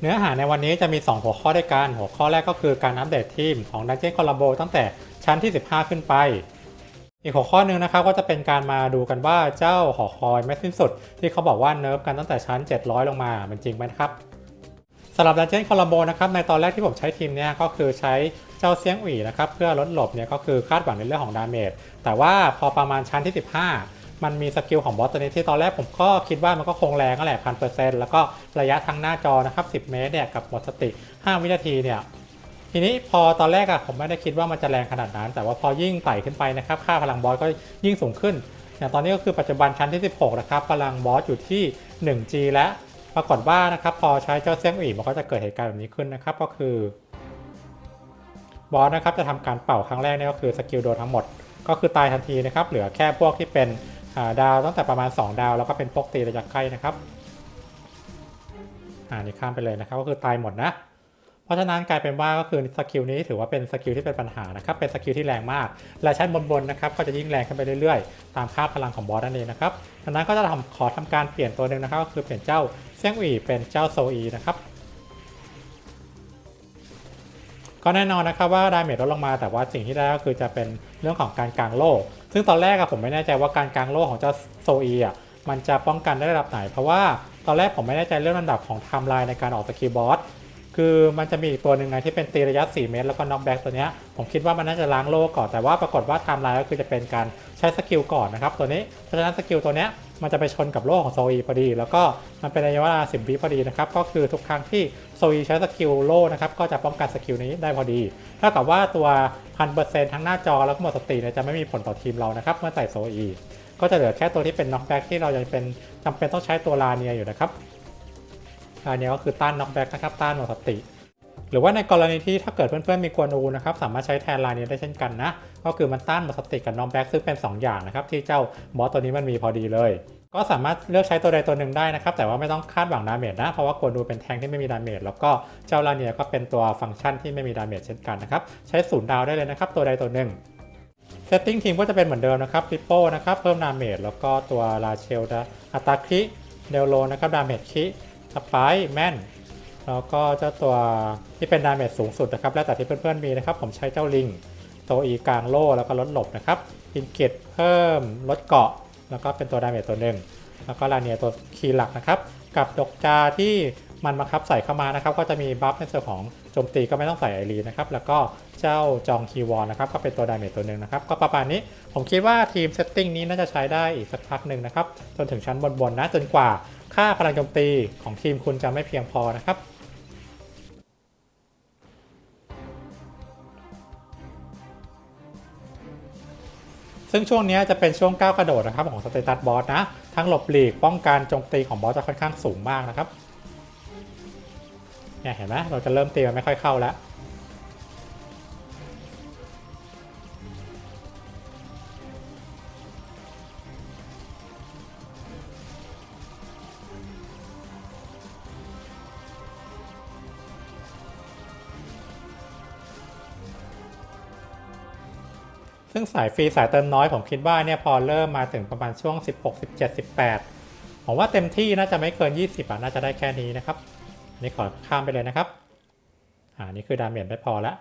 เนื้อหาในวันนี้จะมี 2 หัวข้อด้วยกัน หัวข้อแรกก็คือการอัปเดตทีมของ Dungeon Collabo ตั้งแต่ชั้นที่ 15 ขึ้นไป อีกหัวข้อหนึ่งนะครับก็จะเป็นการมาดูกันว่าเจ้าหอคอยไม่สิ้นสุด ที่เขาบอกว่าเนิร์ฟกันตั้งแต่ชั้น 700 ลงมามันจริงไหมครับสำหรับ Dungeon Collabo นะครับในตอนแรกที่ผมใช้ทีมเนี่ยก็คือใช้เจ้าเซียงอุ๋นะครับเพื่อลดหลบเนี่ยก็คือคาดหวังในเรื่องของดาเมจแต่ว่าพอประมาณชั้นที่ 15 มันมีสกิลของบอสตัวนี้ที่ตอนแรกผมก็คิดว่ามันก็คงแรงก็แหละพันเปอร์เซ็นต์แล้วก็ระยะทางหน้าจอนะครับ 10 เมตรเนี่ยกับหมดสติ 5 วินาทีเนี่ยทีนี้พอตอนแรกอะผมไม่ได้คิดว่ามันจะแรงขนาดนั้น แต่ว่าพอยิ่งไต่ขึ้นไปนะครับค่าพลังบอสก็ยิ่งสูงขึ้น อย่างตอนนี้ก็คือปัจจุบันชั้นที่ 16 นะครับพลังบอสอยู่ที่ 1G และปรากฏว่านะครับพอใช้เจ้าเซียงอีมันก็จะเกิดเหตุการณ์แบบนี้ขึ้นนะครับก็คือบอสนะครับจะทำการเป่าครั้งแรกนี่ก็คือสกิลโดนทั้งหมด ก็คือตายทันทีนะครับเหลือแค่พวกที่เป็น ดาวตั้งแต่ประมาณ 2 ดาว แล้วก็เป็นพกตีระยะใกล้นะครับอ่านี่ข้ามไปเลยนะครับก็คือตายหมดนะ เพราะฉะนั้นกลายเป็นว่าก็คือสกิลนี้ถือว่าเป็นสกิลที่เป็นปัญหานะครับเป็นสกิลที่แรงมาก และชั้นบนๆนะครับก็จะยิ่งแรงขึ้นไปเรื่อยๆ ตามค่าพลังของบอสนั่นเองนะครับดังนั้นก็จะทำขอทำการเปลี่ยนตัวหนึ่งนะครับก็คือเปลี่ยนเจ้าเซียงอีเป็นเจ้าโซอีนะครับ ก็แน่นอนนะครับว่าดาเมจลดลงมาแต่ว่าสิ่งที่ได้ก็คือจะเป็นเรื่องของการกลางโล่ซึ่งตอนแรกอะผมไม่แน่ใจว่าการกลางโล่ของเจ้าโซอีอะมันจะป้องกันได้ระดับไหน เพราะว่าตอนแรกผมไม่แน่ใจเรื่องระดับของไทม์ไลน์ในการออกสกิลบอสคือมันจะมีอีกตัวหนึ่งไงที่เป็นตีระยะ 4 เมตร แล้วก็น็อกแบ็กตัวเนี้ยผมคิดว่ามันน่าจะล้างโล่ก่อนแต่ว่าปรากฏว่าไทม์ไลน์ก็คือจะเป็นการใช้สกิลก่อนนะครับตัวนี้เพราะฉะนั้นสกิลตัวเนี้ย มันจะไปชนกับโล่ของโซอีพอดี แล้วก็มันเป็นระยะเวลา10วิพอดีนะครับ ก็คือทุกครั้งที่โซอีใช้สกิลโล่นะครับ ก็จะป้องกันสกิลนี้ได้พอดีเท่ากับว่าตัวพันเปอร์เซ็นต์ทั้งหน้าจอแล้วก็หมดสติเนี่ยจะไม่มีผลต่อทีมเรานะครับเมื่อใส่โซอีก็จะเหลือแค่ตัวที่เป็นน็อกแบ็กที่เรายังเป็นจำเป็นต้องใช้ตัวลาเนียอยู่นะครับลาเนียก็คือต้านน็อกแบ็กนะครับต้านหมดสติ หรือว่าในกรณีที่ถ้าเกิดเพื่อนๆมีกวนอูนะครับสามารถใช้แทนลายนี้ได้เช่นกันนะ ก็คือมันต้านมดสติกกับนองแบ็กซึ่งเป็น 2 อย่างนะครับที่เจ้าบอสตัวนี้มันมีพอดีเลย ก็สามารถเลือกใช้ตัวใดตัวหนึ่งได้นะครับแต่ว่าไม่ต้องคาดหวังดาเมจนะ เพราะว่ากวนอูเป็นแทงที่ไม่มีดาเมจแล้วก็เจ้าลาเนียก็เป็นตัวฟังก์ชันที่ไม่มีดาเมจเช่นกันนะครับใช้ศูนย์ดาวได้เลยนะครับตัวใดตัวหนึ่งเซตติ้งทีมก็จะเป็นเหมือนเดิมนะครับปิโป้นะครับเพิ่มดาเมจแล้วก็ตัวลาเชลดาอัตาคิเดลโลนะครับดาเมจคิสไปแมน แล้วก็เจ้าตัวที่เป็นดาเมจสูงสุดนะครับ แล้วแต่ที่เพื่อนๆมีนะครับ ผมใช้เจ้าลิงโตอีกลางโล่แล้วก็ลดหลบนะครับอินเกตเพิ่มลดเกาะ แล้วก็เป็นตัวดาเมจตัวหนึ่งแล้วก็ลาเนียตัวคีย์หลักนะครับ กับดกจาที่มันบังคับใส่เข้ามานะครับ ก็จะมีบัฟในส่วนของโจมตีก็ไม่ต้องใส่ไอรีนะครับ แล้วก็เจ้าจองคีวอนนะครับ ก็เป็นตัวดาเมจตัวหนึ่งนะครับ ก็ประมาณนี้ผมคิดว่าทีมเซตติ้งนี้น่าจะใช้ได้อีกสักพักหนึ่งนะครับ จนถึงชั้นบนๆนะจนกว่าค่าพลังโจมตีของทีมคุณจะไม่เพียงพอนะครับ ซึ่งช่วงนี้จะเป็นช่วงก้าวกระโดดนะครับของสเตตัสบอสนะ ทั้งหลบหลีกป้องกันโจมตีของบอสจะค่อนข้างสูงมากนะครับเนี่ยเห็นไหมเราจะเริ่มตีมันไม่ค่อยเข้าแล้ว ซึ่งสายฟรีสายเติมน้อยผมคิดว่าเนี่ยพอเริ่มมาถึงประมาณช่วง 16 17 18 ผมว่าเต็มที่น่าจะไม่เกิน 20อะน่าจะได้แค่นี้นะครับอันนี่ขอข้ามไปเลยนะครับอ่านี่คือดาเมจไม่พอแล้ว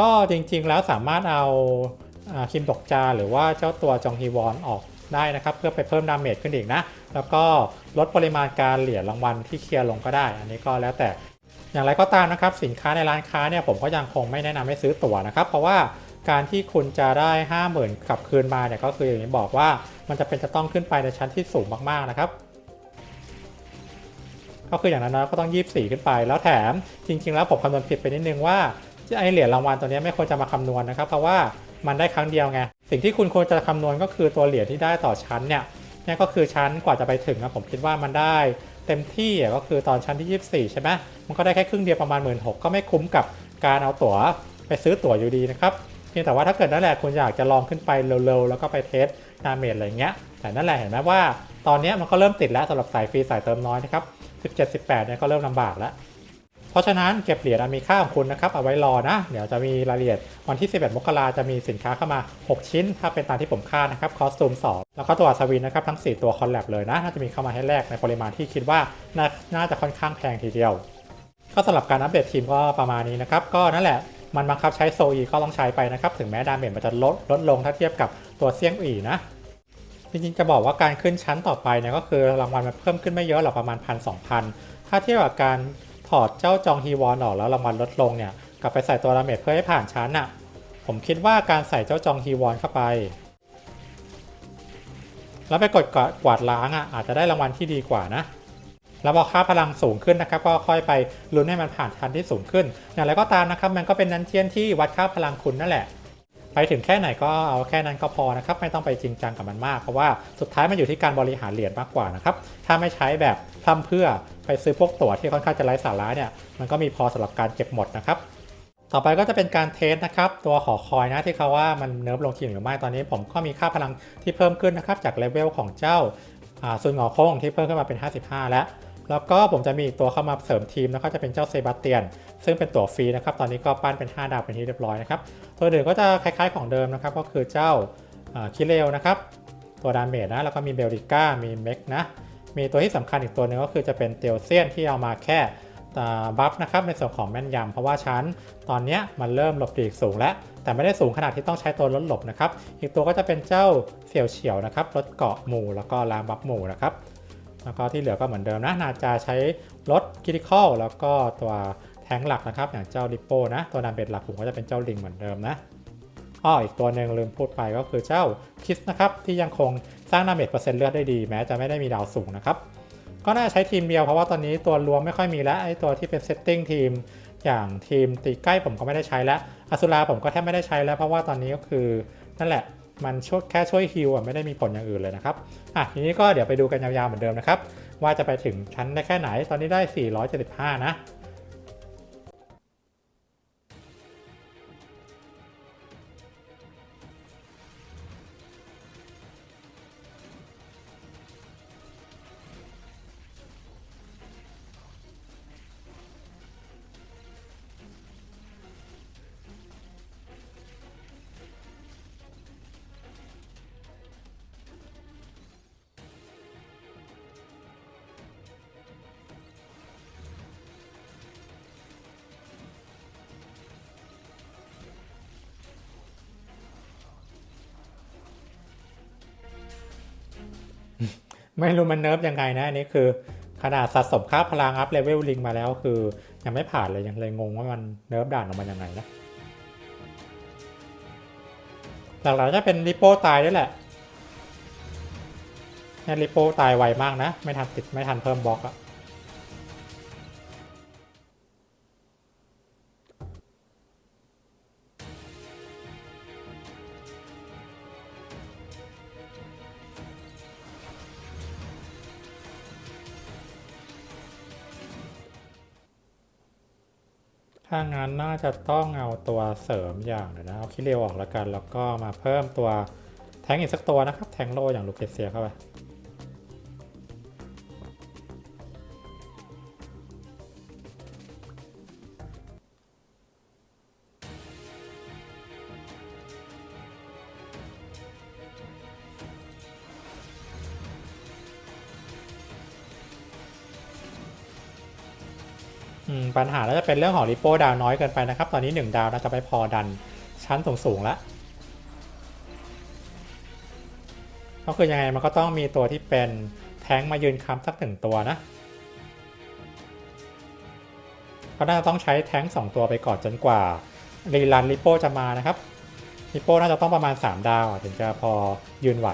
ก็จริงๆแล้วสามารถเอาคิมตกจาหรือว่าเจ้าตัวจองฮีวอนออกได้นะครับ เพื่อไปเพิ่มดาเมจขึ้นอีกนะ แล้วก็ลดปริมาณการเหรียญรางวัลที่เคลียร์ลงก็ได้ อันนี้ก็แล้วแต่อย่างไรก็ตามนะครับ สินค้าในร้านค้าเนี่ยผมก็ยังคงไม่แนะนำให้ซื้อตั๋วนะครับ เพราะว่า การที่คุณจะได้ 5 0,000กลับคืนมาเนี่ยก็คืออย่างที่บอกว่ามันจะเป็นจะต้องขึ้นไปในชั้นที่สูงมากๆนะครับ ก็คืออย่างนั้นนะก็ต้องยีบสี่ขึ้นไป แล้วแถมจริง ๆ แล้วผมคำนวณผิดไปนิดนึงว่าไอเหรียญรางวัลตัวนี้ไม่ควรจะมาคำนวณนะครับ เพราะว่ามันได้ครั้งเดียวไงสิ่งที่คุณควรจะคำนวณก็คือตัวเหรียญที่ได้ต่อชั้นเนี่ยเนี่ยก็คือชั้นกว่าจะไปถึงนะผมคิดว่ามันได้เต็มที่ก็คือตอนชั้นที่ 24 ใช่ไหมมันก็ได้แค่ครึ่งเดียวประมาณ 1 6ื่นก็ไม่คุ้มกับการเอาตั๋วไปซื้อตั๋วอยู่ดีนะครับ พียงแต่ว่าถ้าเกิดนั่นแหละคุณอยากจะลองขึ้นไปเร็วๆ แล้วก็ไปเทสดาเมจอะไรเงี้ย แต่นั่นแหละเห็นไหมว่าตอนนี้มันก็เริ่มติดแล้วสำหรับสายฟรีสายเติมน้อยนะครับ 17 18เนี่ยก็เริ่มลำบากแล้ว เพราะฉะนั้นเก็บเหรียญมีค่าของคุณนะครับเอาไว้รอนะ เดี๋ยวจะมีรายละเอียดวันที่ 11 มกราจะมีสินค้าเข้ามา 6 ชิ้น ถ้าเป็นตามที่ผมคาดนะครับคอสตูม 2 แล้วก็ตัวอัศวินนะครับทั้ง 4 ตัวคอลแลบเลยนะน่าจะมีเข้ามาให้แลกในปริมาณที่คิดว่านาน่าจะค่อนข้างแพงทีเดียว ก็สำหรับการอัปเดตทีมก็ประมาณนี้นะครับก็นั่นแหละ มันบังคับใช้โซอีก็ต้องใช้ไปนะครับ ถึงแม้ดาเมจมันจะลดลดลงถ้าเทียบกับตัวเซี่ยงอีนะ จริงๆจะบอกว่าการขึ้นชั้นต่อไปเนี่ยก็คือรางวัลมันเพิ่มขึ้นไม่เยอะหรอกประมาณพันสองพันถ้าเทียบกับการถอดเจ้าจองฮีวอนออกแล้วรางวัลลดลงเนี่ยกลับไปใส่ตัวดาเมจเพื่อให้ผ่านชั้นน่ะผมคิดว่าการใส่เจ้าจองฮีวอนเข้าไป แล้วไปกดกวาดล้างอะอาจจะได้รางวัลที่ดีกว่านะ แล้วพอค่าพลังสูงขึ้นนะครับก็ค่อยไปลุ้นให้มันผ่านชั้นที่สูงขึ้น อย่างไรก็ตามนะครับมันก็เป็นนันเทียนที่วัดค่าพลังคุณนั่นแหละ ไปถึงแค่ไหนก็เอาแค่นั้นก็พอนะครับไม่ต้องไปจริงจังกับมันมากเพราะว่าสุดท้ายมันอยู่ที่การบริหารเหรียญมากกว่านะครับถ้าไม่ใช้แบบพร่ำเพื่อไปซื้อพวกตั๋วที่ค่อนข้างจะไร้สาระเนี่ยมันก็มีพอสำหรับการเก็บหมดนะครับต่อไปก็จะเป็นการเทสนะครับตัวหอคอยนะที่เขาว่ามันเนิร์ฟลงจริงหรือไม่ตอนนี้ ผมก็มีค่าพลังที่เพิ่มขึ้นนะครับจากเลเวลของเจ้าซุนหงอโค้งที่เพิ่มขึ้นมาเป็น 55 แล้ว แล้วก็ผมจะมีอีกตัวเข้ามาเสริมทีมนะครับจะเป็นเจ้าเซบาสเตียน ซึ่งเป็นตัวฟรีนะครับ ตอนนี้ก็ปั้นเป็น 5 ดาวเป็นที่เรียบร้อยนะครับ ตัวอื่นก็จะคล้ายๆของเดิมนะครับ ก็คือเจ้าคิเลลนะครับ ตัวดาเมจนะ แล้วก็มีเบลริก้า มีเม็กนะ มีตัวที่สำคัญอีกตัวหนึงก็คือจะเป็นเตียวเซียนที่เอามาแค่บัฟนะครับในส่วนของแม่นยำเพราะว่าชั้นตอนนี้มันเริ่มหลบหลีกสูงแล้ว แต่ไม่ได้สูงขนาดที่ต้องใช้ตัวลดหลบนะครับ อีกตัวก็จะเป็นเจ้าเสี่ยวเฉียวนะครับลดเกาะหมู่แล้วก็ลางบัฟหมู่นะครับ แล้วก็ที่เหลือก็เหมือนเดิมนะ นาจาใช้ลดคิติคอลแล้วก็ตัวแทงหลักนะครับ อย่างเจ้าริปโป้นะ ตัวดาเมจหลักผมก็จะเป็นเจ้าลิงเหมือนเดิมนะอ้ออีกตัวหนึ่งลืมพูดไปก็คือเจ้าคิสนะครับ ที่ยังคงสร้างดาเมจเปอร์เซ็นต์เลือดได้ดีแม้จะไม่ได้มีดาวสูงนะครับ ก็น่าใช้ทีมเดียวเพราะว่าตอนนี้ตัวรวมไม่ค่อยมีแล้วไอ้ตัวที่เป็นเซตติ้งทีมอย่างทีมตีใกล้ผมก็ไม่ได้ใช้แล้วอสุราผมก็แทบไม่ได้ใช้แล้วเพราะว่าตอนนี้ก็คือนั่นแหละ มันช่วยแค่ช่วยฮิวอะไม่ได้มีผลอย่างอื่นเลยนะครับอะทีนี้ก็เดี๋ยวไปดูกันยาวๆเหมือนเดิมนะครับ ว่าจะไปถึงชั้นได้แค่ไหนตอนนี้ได้ 475 นะ ไม่รู้มันเนิร์ฟยังไงนะอันนี้คือ ขนาดสะสมค่าพลังอัพเลเวลลิงมาแล้วคือ ยังไม่ผ่านเลยยังเลยงงว่ามันเนิร์ฟด่านออกมายังไงนะหลักๆจะเป็นริโป้ตายด้วยแหละเนี่ยริโป้ตายไวมากนะ ไม่ทันติดไม่ทันเพิ่มบล็อกอะ ถ้างั้นน่าจะต้องเอาตัวเสริมอย่างเดี๋ยวนะเอาคิเรวออกแล้วกัน แล้วก็มาเพิ่มตัวแทงอีกสักตัวนะครับ แทงโลอย่างลูกเกเซียเข้าไป ปัญหาน่าจะเป็นเรื่องของริโป้ดาวน้อยเกินไปนะครับ ตอนนี้ 1 ดาวน่าจะไม่พอดันชั้นสูงๆแล้วก็คือยังไงมันก็ต้องมีตัวที่เป็นแท้งมายืนค้ำสักหนึ่งตัวนะก็น่าจะต้องใช้แท้ง2ตัวไปก่อนจนกว่ารีรันริโป้จะมานะครับริโป้น่าจะต้องประมาณ 3 ดาวถึงจะพอยืนไหว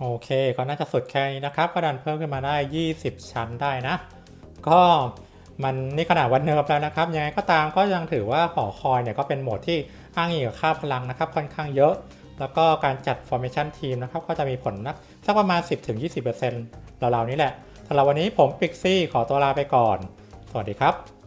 โอเคก็น่าจะสุดแค่นี้นะครับก็ดันเพิ่มขึ้นมาได้ 20 ชั้นได้นะ ก็มันนี่ขนาดวันเนิร์ฟแล้วนะครับยังไงก็ตามก็ยังถือว่าหอคอยเนี่ยก็เป็นโหมดที่อ้างอิงกับค่าพลังนะครับค่อนข้างเยอะ แล้วก็การจัด formation team นะครับก็จะมีผลนะสักประมาณ 10-20%ราๆนี้แหละสำหรับวันนี้ผมปิกซี่ขอตัวลาไปก่อน สวัสดีครับ